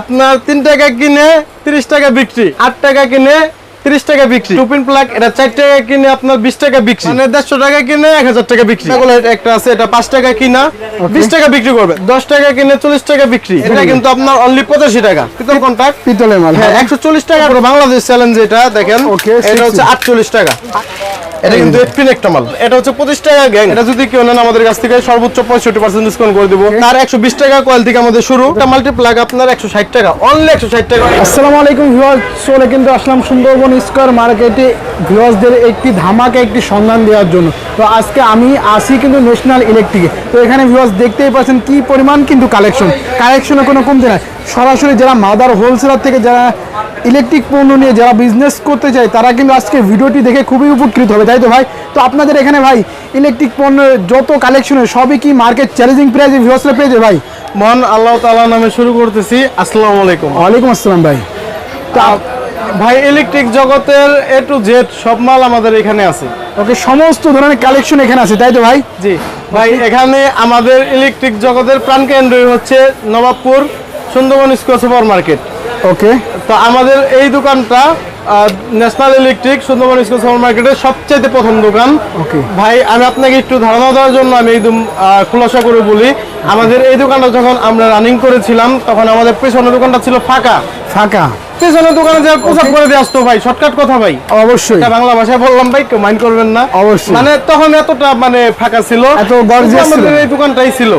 আপনার তিন টাকা কিনে তিরিশ টাকা বিক্রি আট টাকা কিনে তিরিশ টাকা বিক্রি। টুপিন প্লাগ এটা চার টাকা কিনে আপনার বিশ টাকা বিক্রি। মানে দেড়শো টাকা কিনে এক হাজার টাকা বিক্রি। একটা আছে এটা পাঁচ টাকা কিনা বিশ টাকা বিক্রি করবে। দশ টাকা কিনে চল্লিশ টাকা বিক্রি। এটা কিন্তু আপনার অনলি পঁচাশি টাকা। পিতল কন্ট্যাক্ট পিতলের মাল হ্যাঁ একশো চল্লিশ টাকা বাংলাদেশ চ্যালেঞ্জ এটা দেখেন। এটা হচ্ছে আটচল্লিশ টাকা। এটা কিন্তু এফপিন একটা মাল এটা হচ্ছে পঁচিশ টাকা গ্যাং এটা যদি কেউ নেন আমাদের কাছ থেকে সর্বোচ্চ পঁয়ষট্টি পার্সেন্ট ডিসকাউন্ট করে দেবো। তার একশো বিশ টাকা কোয়াল থেকে আমাদের শুরু। এটা মাল্টিপ্লাগ আপনার একশো ষাট টাকা। অনলি একশো ষাট টাকা। আসসালামু আলাইকুম ভিউয়ার্স চলে কিন্তু আসলাম সুন্দরবন স্কোয়ার মার্কেটে। ভিউয়ার্সদের একটি ধামাকা একটি সন্ধান দেওয়ার জন্য। তো আজকে আমি আসি কিন্তু ন্যাশনাল ইলেকট্রিকে তো এখানে ভিউয়ার্স দেখতেই পাচ্ছেন কি পরিমাণ কিন্তু কালেকশন কালেকশনে কোনো কমতে নাই। সরাসরি যারা মাদার হোলসেলার থেকে যারা ইলেকট্রিক পণ্য নিয়ে যারা বিজনেস করতে চায় তারা কিন্তু আজকে ভিডিওটি দেখে খুবই উপকৃত হবে। তাই তো ভাই। তো আপনাদের এখানে ভাই ইলেকট্রিক পণ্যের যত কালেকশনের সবই কি মার্কেট চ্যালেঞ্জিং প্রাইসে ভিউয়ার্সরা পেয়েছে ভাই? মহান আল্লাহ তালা নামে শুরু করতেছি। আসসালামু আলাইকুম। ওয়ালাইকুম আসসালাম ভাই। তো ভাই ইলেকট্রিক জগতের এ টু জেড সব মাল আমাদের এখানে আছে। ওকে সমস্ত ধরনের কালেকশন এখানে আছে তাই তো ভাই? জি। ভাই এখানে আমাদের ইলেকট্রিক জগতের প্রাণকেন্দ্র হচ্ছে Nawabpur Sundarban square super market okay. তো আমাদের এই দোকানটা national electric Sundarban school super মার্কেটের সবচাইতে প্রথম দোকান. ভাই আমি আপনাকে একটু ধারণা দেওয়ার জন্য আমি একদম খোলাসা করে বলি। আমাদের এই দোকানটা যখন আমরা রানিং করেছিলাম তখন আমাদের পেছনের দোকানটা ছিল ফাঁকা। ফাঁকা। দোকানে যে করে দিয়ে আসতো ভাই শর্টকাট কথা ভাই। অবশ্যই। বাংলা ভাষায় বললাম ভাই কেউ মাইন্ড করবেন না। অবশ্যই। মানে তখন এতটা মানে ফাঁকা ছিল। এত শুধু আমাদের এই দোকানটাই ছিল।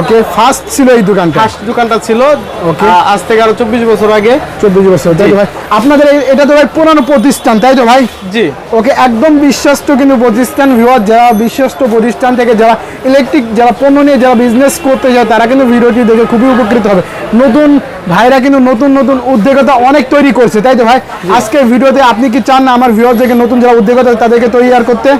ওকে ফার্স্ট ছিল এই দোকানটা। ফার্স্ট দোকানটা ছিল. আহ, আজ থেকে আরও চব্বিশ বছর আগে। চব্বিশ বছর তাই ভাই? আপনাদের এটা তো ভাই পুরানো প্রতিষ্ঠান তাই তো ভাই? জি। ওকে একদম বিশ্বস্ত কিন্তু প্রতিষ্ঠান ভিওয়ার যারা বিশ্বস্ত প্রতিষ্ঠান থেকে যারা ইলেকট্রিক যারা পণ্য নিয়ে যারা বিজনেস করতে যায় তারা কিন্তু ভিডিওটি দেখে খুবই উপকৃত হবে। নতুন ভাইরা কিন্তু নতুন নতুন উদ্যোগতা অনেক তৈরি করছে তাই তো ভাই? আজকের ভিডিওতে আপনি কি চান না আমার ভিউয়ারদেরকে নতুন যারা উদ্যোগতা তাদেরকে তৈরি আর করতে?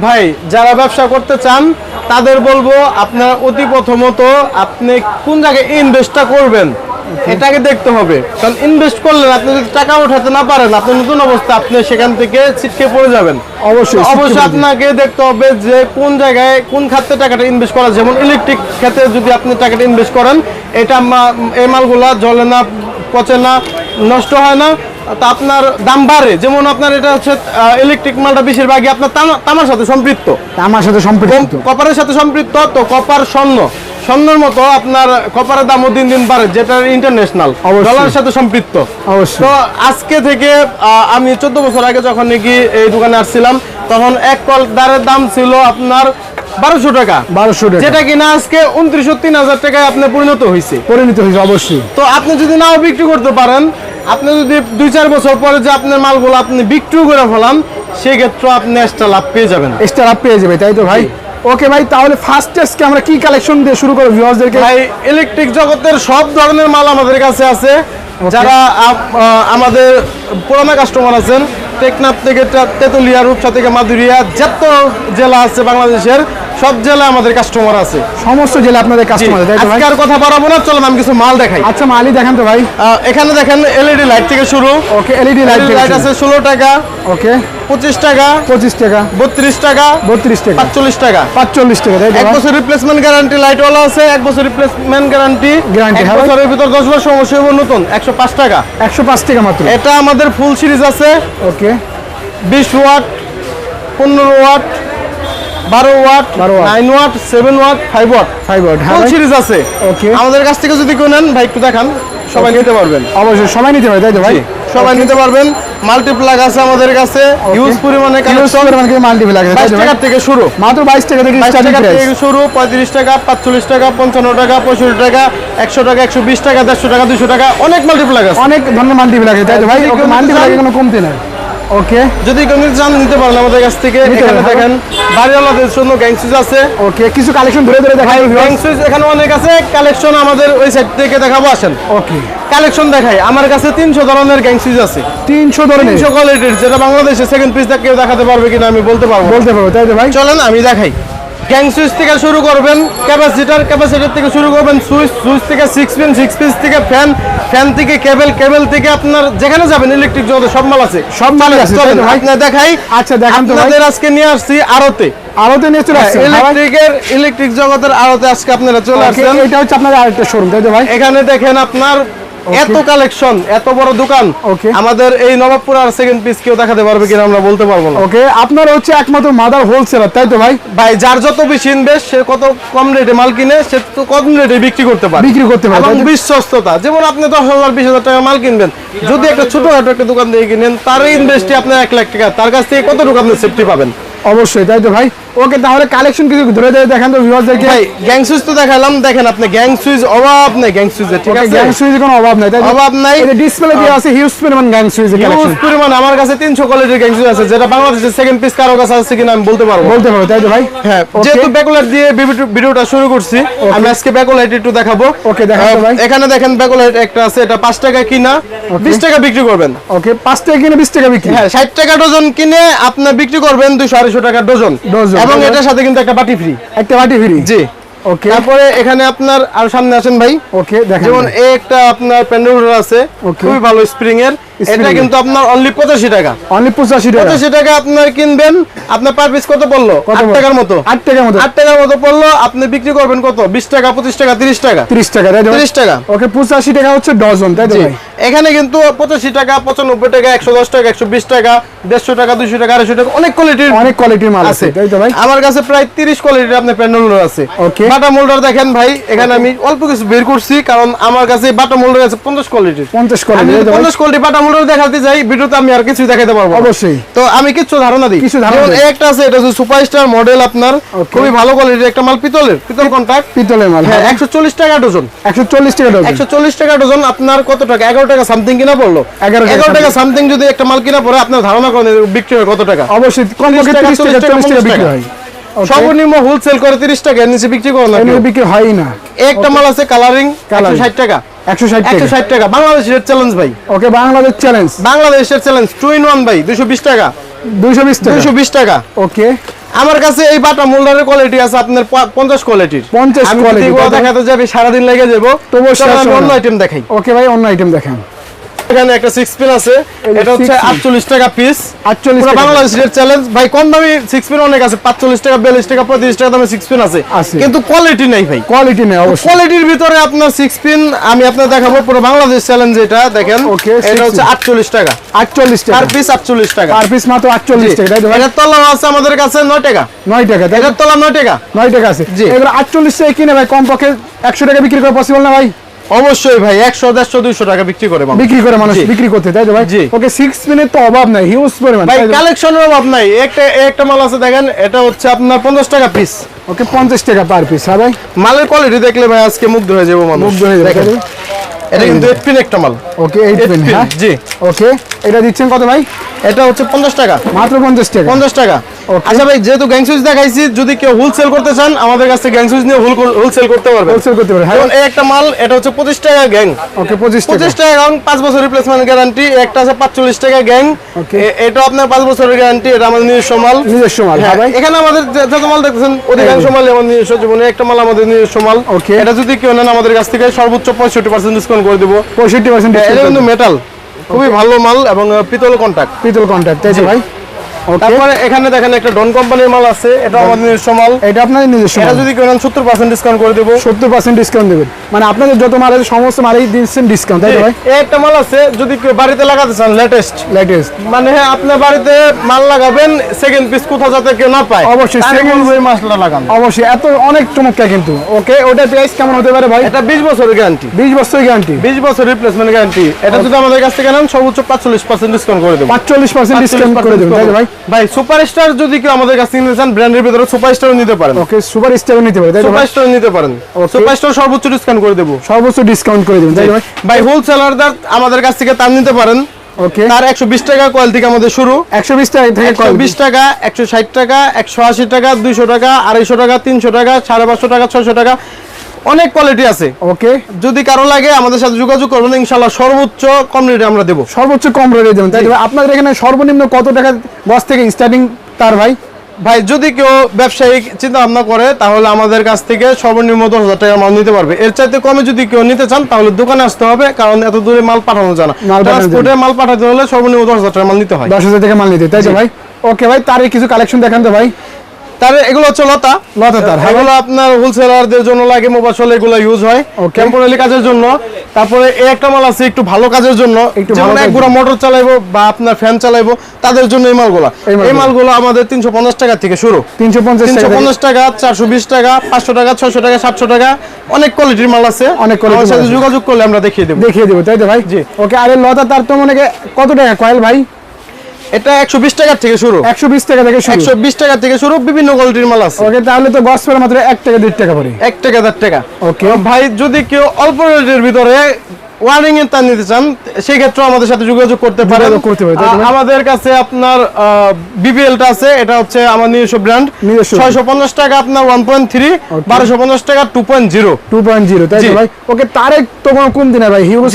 ভাই যারা ব্যবসা করতে চান তাদের বলব আপনার অতি প্রথমত আপনি কোন জায়গায় ইনভেস্টটা করবেন? এটাকে দেখতে হবে। কারণ ইনভেস্ট করলেন আপনি যদি টাকা উঠাতে না পারেন আপনি নতুন অবস্থা আপনি সেখান থেকে ছিটকে পড়ে যাবেন। অবশ্যই, অবশ্যই আপনাকে দেখতে হবে যে কোন জায়গায় কোন খাতে টাকাটা ইনভেস্ট করা যেমন ইলেকট্রিক খাতে যদি আপনি টাকাটা ইনভেস্ট করেন এটা এই মালগুলা জলে না পচে না নষ্ট হয় না। তা আপনার দাম বাড়ে। যেমন আপনার এটা হচ্ছে ইলেকট্রিক মালটা বেশিরভাগই আপনার তামার সাথে সম্পৃক্ত। তামার সাথে সম্পৃক্ত। কপারের সাথে সম্পৃক্ত তো কপার স্বর্ণ। স্বর্ণের মতো আপনার কপারের দামও দিন দিন বাড়ে যেটা ইন্টারন্যাশনাল। ডলারের সাথে সম্পৃক্ত। অবশ্যই। তো আজকে থেকে আমি চোদ্দ বছর আগে যখন নাকি এই দোকানে আসছিলাম তখন এক কল দারের দাম ছিল আপনার বারোশো টাকা। বারোশো টাকা। যেটা কিনা আজকে উনত্রিশশো তিন হাজার টাকায় আপনার পরিণত হয়েছে পরিণত হয়েছে অবশ্যই। তো আপনি যদি নাও বিক্রি করতে পারেন আপনি যদি দুই চার বছর পরে যে আপনার মালগুলো আপনি বিক্রি করে ফেলান সেক্ষেত্রে আপনি এক্সট্রা লাভ পেয়ে যাবেন। এক্সট্রা লাভ পেয়ে যাবে তাই তো ভাই? ওকে ভাই তাহলে ফার্স্ট টেস্টকে আমরা কি কালেকশন দিয়ে শুরু করব ভিউয়ার্সদেরকে ভাই ইলেকট্রিক জগতের সব ধরনের মাল আমাদের কাছে আছে। যারা আমাদের পুরনো কাস্টমার আছেন টেকনাফ থেকে তেঁতুলিয়া তেতুলিয়া রূপসা থেকে মাদুরিয়া যত জেলা আছে বাংলাদেশের সব জেলায় আমাদের কাস্টমার আছে। সমস্ত জেলা আপনাদের কাস্টমার ভাই? আজকে আর কথা বাড়াবো না চলুন আমি কিছু মাল দেখাই। আচ্ছা মালই দেখান তো ভাই। এখানে দেখেন এলইডি লাইট থেকে শুরু। ওকে এলইডি লাইট লাইট আছে ষোলো টাকা ওকে। পঁচিশ টাকা পঁচিশ টাকা। বত্রিশ টাকা বত্রিশ টাকা। পাঁচচল্লিশ টাকা। পাঁচচল্লিশ টাকা তাই এক বছর রিপ্লেসমেন্ট গ্যারান্টি লাইটওয়ালা আছে এক বছর রিপ্লেসমেন্ট গ্যারান্টি Guarantee, এক হ্যাঁ বছরের ভিতর দশ বছর সমস্যা হবে নতুন একশো পাঁচ টাকা। একশো পাঁচ টাকা মাত্র। এটা আমাদের ফুল সিরিজ আছে। ওকে। বিশ ওয়াট পনেরো ওয়াট বারো watt 12 nine watt seven watt five watt. Five watt হ্যাঁ সিরিজ আছে। Okay. আমাদের কাছ থেকে যদি কেউ নেন ভাই একটু দেখান। সবাই নিতে পারবেন। অবশ্যই সময় নিতে হবে তাই তো ভাই? সবাই নিতে পারবেন। মাল্টিপ্লাগ আছে আমাদের কাছে। ইউজ পরিমাণে ইউজ কালেকশন পরিমাণ কিন্তু মাল্টিপল লাগে তাই বাইশ তো ভাই? টাকা থেকে শুরু। মাত্র বাইশ টাকা থেকে টাকা থেকে শুরু পঁয়ত্রিশ টাকা পাঁচচল্লিশ টাকা পঞ্চান্ন টাকা পঁয়ষট্টি টাকা একশো টাকা একশো বিশ টাকা দেড়শো টাকা দুশো টাকা অনেক মাল্টিপ্লাগ আছে। অনেক ধরনের মাল্টিপল লাগে তাই তো ভাই? ওকে কোনো কমতে নাই। ওকে। যদি কেউ চান নিতে পারেন আমাদের কাছ থেকে এখানে দেখেন বাড়িওয়ালাদের জন্য গ্যাংসুইচ আছে। ওকে কিছু কালেকশন ধরে ধরে দেখাই গ্যাংসুইচ এখানে অনেক আছে। কালেকশন আমাদের ওই সাইড থেকে দেখাবো আসেন। ওকে। কালেকশন দেখাই আমার কাছে তিনশো ধরনের গ্যাংসুইচ আছে। তিনশো ধরনের। তিনশো কোয়ালিটির যেটা বাংলাদেশে সেকেন্ড পিস কেউ দেখাতে পারবে কিনা আমি বলতে পারব। বলতে পারব তাই তো ভাই? চলেন আমি দেখাই। গ্যাং সুইচ থেকে শুরু করবেন ক্যাপাসিটার ক্যাপাসিটার থেকে শুরু করবেন সুইচ সুইচ থেকে সিক্স পিন সিক্স পিস থেকে ফ্যান ফ্যান থেকে কেবল কেবল থেকে আপনার যেখানে যাবেন ইলেকট্রিক জগতে সব মাল আছে। সব মালই আছে? আপনার দেখাই আচ্ছা, দেখান। আপনাদের আজকে নিয়ে আসছি আরতে আরোতে নিয়ে চলে আসছে ইলেকট্রিকের ইলেকট্রিক জগতের আরতে আজকে আপনারা চলে আসছেন। এটা হচ্ছে আপনার আরেকটা শোরুম তাই তো ভাই? এখানে দেখেন আপনার এত কালেকশন এত বড় দোকান. আমাদের এই নবাবপুর আর সেকেন্ড পিস কেউ দেখাতে পারবে কিনা আমরা বলতে পারব না। ওকে আপনার হচ্ছে একমাত্র মাদার হোলসেলার তাই তো ভাই? ভাই যার যত বেশি ইনভেস্ট সে কত কম রেটে মাল কিনে সে তো কম রেটে বিক্রি করতে পারে। বিক্রি করতে পারে, এবং বিশ্বস্ততা। যেমন আপনি দশ হাজার বিশ হাজার টাকা মাল কিনবেন যদি একটা ছোটখাটো একটা দোকান থেকে কিনেন তার ইনভেস্টে আপনার এক লাখ টাকা তার কাছ থেকে কতটুকু আপনি সেফটি পাবেন? অবশ্যই তাই তো ভাই? ওকে তাহলে কালেকশন কিছু ধরে ধরে দেখান তো ভিউয়ারদেরকে ভাই গ্যাং সুইচ তো দেখালাম দেখেন আপনি গ্যাং সুইচ অভাব নেই গ্যাং সুইচের ঠিক আছে? গ্যাং সুইজের কোনো অভাব নাই। তাই অভাব নাই। এই ডিসপ্লে দিয়ে আছে হিউজ পরিমাণ গ্যাং সুইজের হিউজ পরিমাণ আমার কাছে তিনশো কোয়ালিটির গ্যাং সুইচ আছে যেটা বাংলাদেশের সেকেন্ড পিস কারও কাছে আছে কিনা আমি বলতে পারব বলতে পারো তাই তো ভাই? হ্যাঁ যেহেতু ব্যাকুলাইট দিয়ে ভিডিওটা শুরু করছি আমি আজকে ব্যাকুলাইট একটু দেখাবো। ওকে দেখান তো ভাই। এখানে দেখেন ব্যাকুলাইট একটা আছে এটা পাঁচ টাকা কিনা বিশ টাকা বিক্রি করবেন। ওকে পাঁচ টাকা কিনে বিশ টাকা বিক্রি। হ্যাঁ ষাট টাকা ডজন কিনে আপনি বিক্রি করবেন দুশো আড়াইশো টাকা ডজন। ডজন। এবং এটার সাথে কিন্তু একটা বাটি ফ্রি একটা বাটি ফ্রি জি। ওকে তারপরে এখানে আপনার আর সামনে আসেন ভাই। ওকে দেখেন যেমন এই একটা আপনার প্যান্ডেল আছে. খুবই ভালো স্প্রিং এর। এটা কিন্তু আপনার অনলি পঁচাশি টাকা। অনলি পঁচাশি টাকা। পঁচাশি টাকা আপনার কিনবেন আপনার পার পিস কত পড়ল? কত আট পড়ল? টাকার মতো। আট টাকার মতো। আট টাকার মতো পড়ল আপনি বিক্রি করবেন কত? বিশ টাকা পঁচিশ টাকা তিরিশ টাকা। তিরিশ টাকা তাই তো তিরিশ টাকা। ওকে পঁচাশি টাকা হচ্ছে ডজন তাই তো এখানে কিন্তু পঁচাশি টাকা পঁচানব্বই টাকা একশো দশ টাকা একশো বিশ টাকা দেড়শো টাকা দুইশো টাকা আড়াইশো টাকা অনেক কোয়ালিটির অনেক কোয়ালিটির মাল আছে তাই তো ভাই? আমার কাছে প্রায় তিরিশ কোয়ালিটির আপনার প্যান্ডেল মোল্ডার আছে. বাটা মোল্ডার দেখেন ভাই এখানে আমি অল্প কিছু বের করছি কারণ আমার কাছে বাটা মোল্ডার আছে পঞ্চাশ কোয়ালিটির পঞ্চাশ আমি কোয়ালিটি যদি পঞ্চাশ কোয়ালিটি বাটা মোল্ডার দেখাতে যাই ভিডিওতে আমি আর কিছু দেখাতে পারব অবশ্যই। তো আমি কিছু ধারণা দিই। কিছু ধারণা একটা আছে এটা হচ্ছে সুপারস্টার মডেল আপনার। খুবই ভালো কোয়ালিটির একটা মাল পিতলের পিতল কন্ট্যাক্ট পিতলের মাল হ্যাঁ একশো চল্লিশ টাকা ডজন। একশো চল্লিশ টাকা ডজন। একশো চল্লিশ টাকা ডজন আপনার কত টাকা? এগারো টাকা সামথিং কিনা পড়ল। 11 টাকা এগারো টাকা সামথিং যদি একটা মাল কিনা পড়ে আপনার ধারণা করেন বিক্রি হয় কত টাকা? অবশ্যই কম পক্ষে 30 টাকা, 40 টাকা, চল্লিশ টাকা 50 বিক্রি হয়. সর্বনিম্ন হোলসেল করে তিরিশ টাকা এর নিচে বিক্রি করে না। বিক্রি হয়ই না। একটা মাল আছে কালারিং একশো Colouring। ষাট টাকা। একশো ষাট একশো টাকা ষাট টাকা। বাংলাদেশের চ্যালেঞ্জ ভাই। ওকে বাংলাদেশ চ্যালেঞ্জ বাংলাদেশের চ্যালেঞ্জ টু ইন ওয়ান ভাই দুশো বিশ টাকা। দুইশো বিশ টাকা। দুশো বিশ টাকা। ওকে আমার কাছে এই বাটা মোল্ডারের কোয়ালিটি আছে আপনার প- পঞ্চাশ কোয়ালিটির 50 আমি quality, যদি এগুলো তাই দেখাতে যাবি সারাদিন লেগে যাব তবুও তবে অন্য আইটেম দেখাই। ওকে ভাই অন্য আইটেম দেখেন। এখানে একটা সিক্স পিন আছে। এটা হচ্ছে। আটচল্লিশ টাকা পিস আটচল্লিশ বাংলাদেশের চ্যালেঞ্জ ভাই কম দামি সিক্স পিন অনেক আছে পাঁচচল্লিশ টাকা বিয়াল্লিশ টাকা পঁয়ত্রিশ টাকা দামে সিক্স পিন আছে। কিন্তু কোয়ালিটি নাই ভাই। কোয়ালিটি নেই অবশ্যই। কোয়ালিটির ভিতরে আপনার সিক্স পিন আমি আপনার দেখাবো পুরো বাংলাদেশ চ্যালেঞ্জ এটা দেখেন। এটা হচ্ছে। আটচল্লিশ টাকা। আটচল্লিশ টাকা। পার পিস আটচল্লিশ টাকা। পার পিস মাত্র আটচল্লিশ টাকা এটার তলা আছে আমাদের কাছে নয় টাকা। নয় টাকা? এটার তলা নয় টাকা। নয় টাকা আছে। এগুলো আটচল্লিশ টাকা কিনে ভাই কম পক্ষে একশো টাকা বিক্রি করা পসিবল না ভাই? অবশ্যই ভাই একশো দেড়শো দুইশো টাকা বিক্রি করে। বিক্রি করে মানুষ বিক্রি করতে তাই তো ভাই। ওকে সিক্স মিনিট তো অভাব নাই হিউজ পরিমাণ ভাই কালেকশনের অভাব নাই। একটা একটা মাল আছে দেখেন এটা হচ্ছে আপনার পঞ্চাশ টাকা পিস ওকে পঞ্চাশ টাকা পার পিস হ্যাঁ ভাই? মালের কোয়ালিটি দেখলে ভাই আজকে মুগ্ধ হয়ে যাব মানুষ। মুগ্ধ হয়ে যাবে এটা কিন্তু এইট পিন একটা মাল। ওকে এইট পিন হ্যাঁ? জি। ওকে। এটা দিচ্ছেন কত ভাই? এটা হচ্ছে পঞ্চাশ টাকা। মাত্র পঞ্চাশ টাকা। পঞ্চাশ টাকা. আচ্ছা ভাই যেহেতু গ্যাং সুইচ দেখাইছি যদি কেউ হোলসেল করতে চান আমাদের কাছে গ্যাং সুইচ নিয়ে হোলসেল করতে পারবে হোলসেল করতে পারে হ্যাঁ এই একটা মাল এটা হচ্ছে পঁচিশ টাকা গ্যাং ওকে পঁচিশ টাকা। পঁচিশ টাকা গ্যাং পাঁচ বছর রিপ্লেসমেন্ট গ্যারান্টি একটা আছে পাঁচচল্লিশ টাকা গ্যাং. এটা আপনার পাঁচ বছরের গ্যারান্টি এটা আমাদের নিজস্ব মাল। নিজস্ব মাল হ্যাঁ হ্যাঁ, ভাই। এখানে আমাদের যত মাল দেখতেছেন অধিকাংশ মাল আমার নিজস্ব জীবনে একটা মাল আমাদের নিজস্ব মাল। ওকে এটা যদি কেউ নেন আমাদের কাছ থেকে সর্বোচ্চ পঁয়ষট্টি পার্সেন্ট ডিসকাউন্ট করে দেবো। পঁয়ষট্টি পার্সেন্ট এটা কিন্তু মেটাল খুবই ভালো মাল এবং পিতল কন্টাক্ট পিতল কন্ট্যাক্ট তাই ভাই? তারপরে এখানে দেখেন একটা ডন কোম্পানির মাল আছে। এটা আমাদের নিজস্ব মাল। এটা আপনাদের নিজস্ব এটা যদি কেউ নেন সত্তর পার্সেন্ট ডিসকাউন্ট করে দেবো। সত্তর পার্সেন্ট ডিসকাউন্ট দেবেন। মানে আপনাদের যত মাল আছে সমস্ত মালেই দিচ্ছেন ডিসকাউন্ট তাই তো ভাই? একটা মাল আছে যদি কেউ বাড়িতে লাগাতে চান লেটেস্ট লেটেস্ট মানে হ্যাঁ আপনার বাড়িতে মাল লাগাবেন সেকেন্ড পিস কোথাও যাতে কেউ না পায় অবশ্যই, তাহলে second- বলব লাগান। অবশ্যই এত অনেক চমৎকার কিন্তু। ওকে ওটার প্রাইস কেমন হতে পারে ভাই? এটা বিশ বছরের গ্যারান্টি বিশ বছর গ্যারান্টি বিশ বছর রিপ্লেসমেন্ট গ্যারান্টি এটা যদি আমাদের কাছ থেকে নেন সর্বোচ্চ পাঁচচল্লিশ পার্সেন্ট ডিসকাউন্ট করে দেবো। পাঁচচল্লিশ পার্সেন্ট ডিসকাউন্ট করে দেবেন তাই ভাই? ভাই সুপারস্টার যদি কেউ আমাদের কাছ নিতে চান ব্র্যান্ডের ভিতরে সুপারস্টারও নিতে পারেন। ওকে সুপার স্টার নিতে পারে তাই তো ভাই? সুপারস্টার নিতে পারেন। সুপারস্টার সর্বোচ্চ ডিসকাউন্ট করে দেবো। সর্বোচ্চ ডিসকাউন্ট করে দেবেন তাই ভাই? হোলসেলারদার আমাদের কাছ থেকে তার নিতে পারেন। ওকে। তার একশো বিশ টাকা কোয়াল থেকে আমাদের শুরু। একশো বিশ টাকা থেকে একশো বিশ টাকা একশো ষাট টাকা একশো আশি টাকা দুইশো টাকা আড়াইশো টাকা তিনশো টাকা সাড়ে পাঁচশো টাকা ছয়শো টাকা। অনেক কোয়ালিটি আছে। ওকে যদি কারও লাগে আমাদের সাথে যোগাযোগ করবেন ইনশাল্লাহ সর্বোচ্চ কম রেটে আমরা দেবো। সর্বোচ্চ কম রেটে দেবেন। তাই আপনাদের এখানে সর্বনিম্ন কত টাকা গজ থেকে স্টার্টিং তার ভাই? ভাই যদি কেউ ব্যবসায়িক চিন্তা ভাবনা করে তাহলে আমাদের কাছ থেকে সর্বনিম্ন দশ হাজার টাকা মাল নিতে পারবে। এর চাইতে কমে যদি কেউ নিতে চান তাহলে দোকানে আসতে হবে কারণ এত দূরে মাল পাঠানো যায় না। ট্রান্সপোর্টে মাল পাঠাতে হলে সর্বনিম্ন দশ হাজার টাকা মাল নিতে হয়। দশ হাজার টাকা মাল নিতে তাই তো ভাই? ওকে ভাই তার কিছু কালেকশন দেখান তো ভাই। তার এগুলো হচ্ছে লতা। লতা তার, হ্যাঁ। এগুলো আপনার হোলসেলারদের জন্য লাগে মোবাসল এগুলো ইউজ হয়। টেম্পোরারি কাজের জন্য। তারপরে এই একটা মাল আছে একটু ভালো কাজের জন্য। যেমন এক গুঁড়া মোটর চালাইবো বা আপনার ফ্যান চালাইবো তাদের জন্য এই মালগুলো। এই মালগুলো। আমাদের তিনশো পঞ্চাশ টাকা থেকে শুরু। তিনশো পঞ্চাশ তিনশো পঞ্চাশ টাকা চারশো বিশ টাকা পাঁচশো টাকা ছয়শো টাকা সাতশো টাকা অনেক কোয়ালিটির মাল আছে। অনেক মাল সাথে যোগাযোগ করলে আমরা দেখিয়ে দেবো। দেখিয়ে দেবো তাই তো ভাই? জি। ওকে আরে লতা তার তো মনে কত টাকা? কয়েল ভাই? এটা একশো বিশ টাকা থেকে শুরু। একশো বিশ টাকা থেকে শুরু। একশো বিশ টাকা থেকে শুরু বিভিন্ন কোয়ালিটির মাল আছে। ওকে তাহলে তো গস মাত্র এক টাকা দেড় টাকা পড়ে এক টাকা দেড় টাকা। ওকে। ভাই যদি কেউ অল্প রেটের ভিতরে ওয়ারিং এর তার নিতে চান সেই ক্ষেত্রে আমাদের সাথে যোগাযোগ করতে পারেন? আমাদের কাছে আপনার বিপিএলটা আছে এটা হচ্ছে আমার নিজস্ব ব্র্যান্ড ছয়শো পঞ্চাশ টাকা আপনার ওয়ান পয়েন্ট থ্রি বারোশো পঞ্চাশ টাকা two point zero two point zero তাই ভাই? ওকে তারে তো কোনো কম দিনে ভাই হিউজ।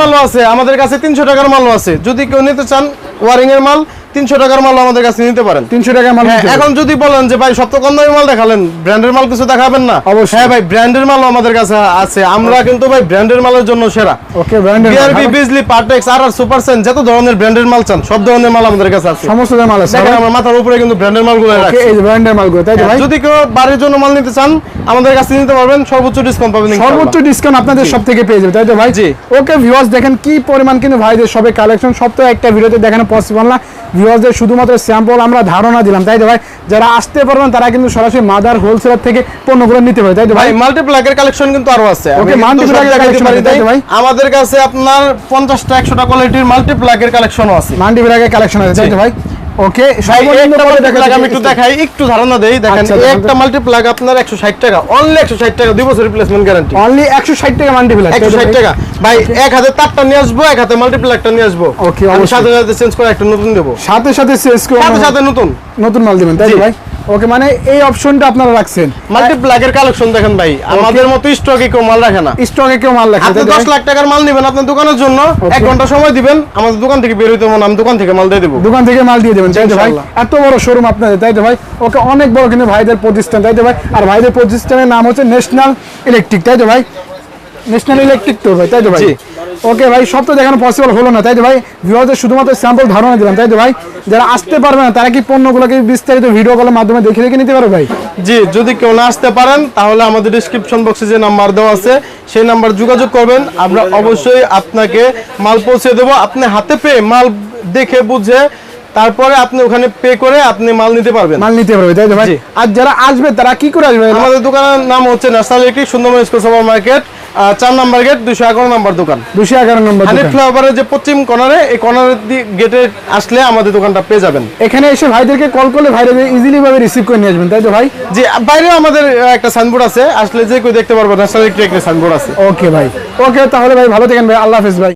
মালও আছে? আমাদের কাছে তিনশো টাকার মালও আছে। যদি কেউ নিতে চান ওয়ারিং এর মাল তিনশো টাকার মাল আমাদের কাছে নিতে পারেন। তিনশো টাকার মাল হ্যাঁ। এখন যদি বলেন যে ভাই সব তো কম দামি মাল দেখালেন ব্র্যান্ডের মাল কিছু দেখাবেন না? অবশ্যই। হ্যাঁ ভাই ব্র্যান্ডের মালও আমাদের কাছে আছে। আমরা কিন্তু ভাই ব্র্যান্ডের মালের জন্য সেরা। ওকে ব্র্যান্ডের BRB Bijli Partex R R super Sen যত ধরনের ব্র্যান্ডের মাল চান সব ধরনের মাল আমাদের কাছে আছে। সমস্ত ধরনের মাল আছে। দেখেন আমার মাথার উপরে কিন্তু ব্র্যান্ডের মালগুলো ওকে রাখছি। এই ব্র্যান্ডের মালগুলো তাই তো ভাই? যদি কেউ বাড়ির জন্য মাল নিতে চান আমাদের কাছে নিতে পারবেন সর্বোচ্চ ডিসকাউন্ট পাবেন সর্বোচ্চ ডিসকাউন্ট আপনাদের সব থেকে পেয়ে যাবে তাই তো ভাই? জি। ওকে ভিউয়ার্স দেখেন কি পরিমাণ কিন্তু ভাইদের সবে কালেকশন সব তো একটা ভিডিওতে দেখানো পসিবল না। ভিউয়ার্সদের শুধুমাত্র স্যাম্পল আমরা ধারণা দিলাম তাই তো ভাই? যারা আসতে পারবেন তারা কিন্তু সরাসরি মাদার হোলসেলার থেকে পণ্যগুলো নিতে পারে তাই তো ভাই? মাল্টিপ্লাগের মাল্টিপ্লাকের কালেকশন কিন্তু আরও আছে। ওকে মাল্টিপ্লাগের আছে, তাই তো ভাই? আমাদের কাছে আপনার পঞ্চাশটা একশোটা কোয়ালিটির মাল্টিপ্লাকের কালেকশনও আছে। বিরাগের কালেকশন আছে তাই তো ভাই? ওকে আমি একটু দেখাই একটু ধারণা দেই দেখেন আচ্ছা, একটা মাল্টিপ্লাগ আপনার একশো ষাট টাকা অনলি একশো ষাট টাকা দুই বছর রিপ্লেসমেন্ট গ্যারান্টি অনলি একশো ষাট টাকা মান্ডি বিরাগ একশো ষাট টাকা। ভাই এক হাতে তারটা নিয়ে আসব এক হাতে মাল্টিপ্লাগটা নিয়ে আসব। ওকে সাথে সাথে চেঞ্জ করে একটা নতুন দেবো। সাথে সাথে শেষ সাথে সাথে নতুন। নতুন মাল দিবেন তাই ভাই? ওকে মানে এই অপশনটা আপনারা রাখছেন। মাল্টিপ্লাগের কালেকশন দেখেন ভাই। আমাদের মতো স্টকে কেউ মাল রাখে না। স্টকে কেউ মাল রাখে আপনি তাই তো? দশ ভাই? লাখ টাকার মাল নেবেন আপনার দোকানের জন্য। এক ঘণ্টা সময় দিবেন আমাদের দোকান থেকে বের হইতে মনে আমি দোকান থেকে মাল দিয়ে দেবো। দোকান থেকে মাল দিয়ে দেবেন তাই তো ভাই? এত বড় শোরুম আপনাদের তাই তো ভাই? ওকে অনেক বড় কিন্তু ভাইদের প্রতিষ্ঠান তাই তো ভাই? আর ভাইদের প্রতিষ্ঠানের নাম হচ্ছে ন্যাশনাল ইলেকট্রিক তাই তো ভাই? ন্যাশনাল ইলেকট্রিক তো ভাই তাই তো ভাই? জি। ওকে ভাই সব তো দেখানো পসিবল হলো না। তাই তো ভাই ভিউয়ারদের শুধুমাত্র স্যাম্পল ধারণা দিলাম। তাই তো ভাই যারা আসতে পারবে না তারা কি পণ্যগুলোকে বিস্তারিত ভিডিও কলের মাধ্যমে দেখে দেখে নিতে পারবে ভাই? জি যদি কেউ না আসতে পারেন তাহলে আমাদের ডিসক্রিপশন বক্সে যে নাম্বার দেওয়া আছে সেই নাম্বার যোগাযোগ করবেন। আমরা অবশ্যই আপনাকে মাল পৌঁছে দেবো। আপনি হাতে পেয়ে মাল দেখে বুঝে তারপরে আপনি ওখানে পে করে আপনি মাল নিতে পারবেন। মাল নিতে পারবে তাই তো ভাই? আর যারা আসবে তারা কি করে আসবে? আমাদের দোকানের নাম হচ্ছে national electric Sundarban school super market চার নাম্বার গেট দুশো এগারো নাম্বার দোকান। দুশো এগারো নম্বর হানি ফ্লাইওভারের যে পশ্চিম কর্নারে এই কর্নারের গেটে আসলে আমাদের দোকানটা পেয়ে যাবেন। এখানে এসে ভাইদেরকে কল করলে ভাইরা ইজিলি ভাবে রিসিভ করে নিয়ে আসবেন তাই তো ভাই? যে বাইরেও আমাদের একটা সাইনবোর্ড আছে আসলে যে কেউ দেখতে পারব ন্যাশনাল একটা সাইনবোর্ড আছে। ওকে ভাই। ওকে তাহলে ভাই ভালো থাকেন ভাই আল্লাহ হাফেজ ভাই।